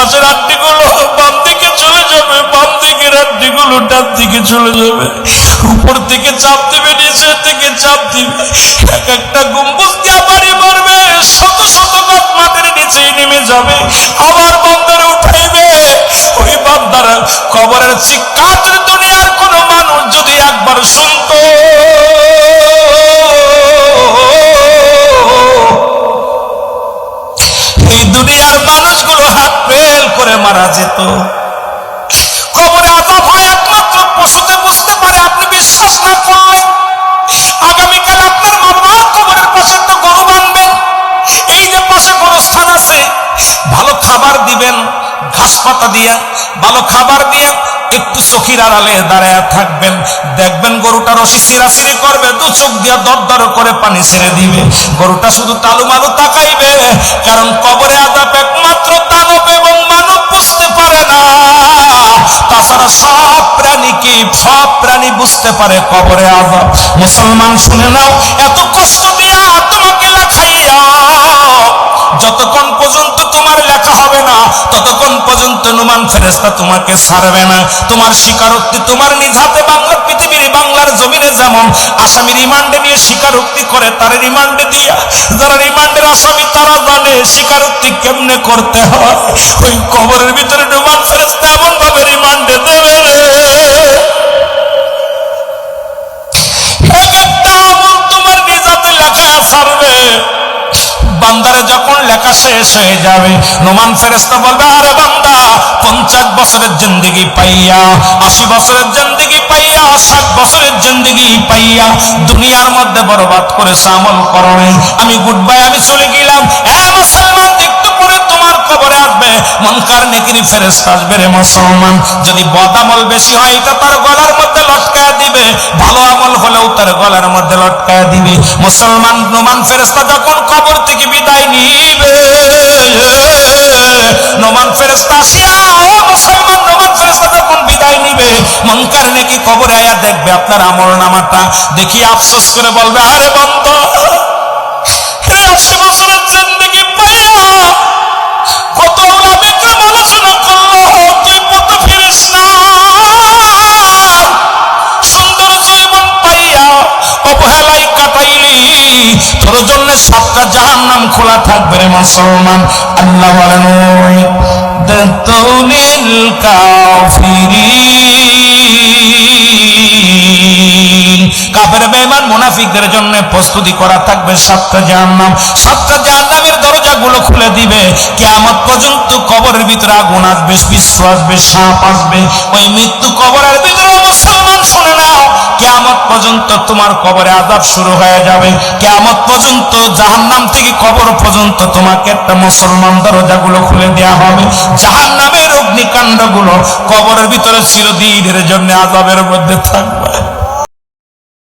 পাশের আড্ডিগুলো বাম দিকে চলে যাবে, বাম দিকের আড্ডিগুলো ডান দিকে চলে যাবে। উপর থেকে চাপ দিবে, নিচের থেকে চাপ দিবে। এক একটা গুম্বুজ দিয়ে বাড়ি মারবে শত শত গাছ মাটির নিচেই নেমে যাবে। আবার বান্দারে উঠাইবে। ওই বান্দারা কবরের চিৎকার মারা যেত। কবরে আজাব হয় একমাত্র পশুতে বুঝতে পারে, আপনি বিশ্বাস না করলেন আগামীকাল আপনার বাবা কবরের পাশে গরু এই যে পাশে আছে, ভালো খাবার দিবেন, ঘাস পাতা দিয়ে, ভালো খাবার দিয়ে একটু চোখের আড়ালে দাঁড়ায় থাকবেন। দেখবেন গরুটা রশি সিরাসিরি করবে, দু চোখ দিয়ে দর করে পানি ছেড়ে দিবে। গরুটা শুধু তালু মালু তাকাইবে, কারণ কবরে সব প্রাণী বুঝতে পারে কবরে আজাব। মুসলমান, শুনে নাও, এত কষ্ট দিয়া তোমাকে লেখাইয়া, যতক্ষণ পর্যন্ত তোমার লেখা হবে না, ততক্ষণ পর্যন্ত নুমান ফেরেস্তা তোমাকে ছাড়বে না। তোমার স্বীকারোক্তি তোমার নিজ হাতে বাংলার পৃথিবীর বাংলার জমিনে যেমন আসামি রিমান্ডে নিয়ে স্বীকারোক্তি করে, তার রিমান্ডে দিয়া যারা রিমান্ডের আসামি, তারা জানে স্বীকারোক্তি কেমনে করতে হয়। ওই কবরের ভিতরে নুমান ফেরেস্তা এমন ভাবে রিমান্ডে দেবে লেখা শেষ হয়ে যাবে। নোমান ফেরেস্তা বলবে, আরে বান্দা, পঞ্চাশ বছরের জিন্দগি পাইয়া, আশি বছরের জিন্দগি পাইয়া, ষাট বছরের জিন্দগি পাইয়া, দুনিয়ার মধ্যে বরবাদ করণে আমি গুড বাই আমি চলে গেলাম। মুসলমান, একটু পরে তোমার কবরে আসবে। মনকার নেকিরি ফেরেস্তা আসবে রে মুসলমান। যদি বদ আমল বেশি হয়, এটা তার গলার মধ্যে লটকায় দিবে। ভালো আমল হলেও তার গলার মধ্যে লটকায় দিবে। মুসলমান নোমান ফেরেস্তা যখন কবর থেকে বিদায় নিবে, নোমান ফেরেস্তা মুসলমান নোমান ফেরেস্তা যখন বিদায় নিবে, মনকার নাকি কবরে আয়া দেখবে আপনার আমল নামাটা? দেখি আফসোস করে বলবে, আরে বন্ধ। তোর জন্য সাতটা জাহান নাম খোলা থাকবে রে মুসলমান। আল্লাহ বলেন দতুলিল কাফিরিন। কাফের বেঈমান মুনাফিকদের জন্য প্রস্তুতি করা থাকবে সাতটা জাহান্নাম। সাতটা জাহান্নামের দরজাগুলো খুলে দিবে। কিয়ামত পর্যন্ত কবরের ভিতরে আগুন আসবে, বিশ্ব আসবে, সাপ আসবে। ওই মৃত্যু কবরের কিয়ামত পর্যন্ত তোমার কবরে আজাব শুরু হয়ে যাবে। কেয়ামত পর্যন্ত জাহান্নাম থেকে কবর পর্যন্ত তোমাকে একটা মুসলমান দরজাগুলো খুলে দেওয়া হবে। জাহান্নামের অগ্নিকাণ্ডগুলো কবরের ভিতরে চিরদিনের জন্য আজাবের মধ্যে থাকবে।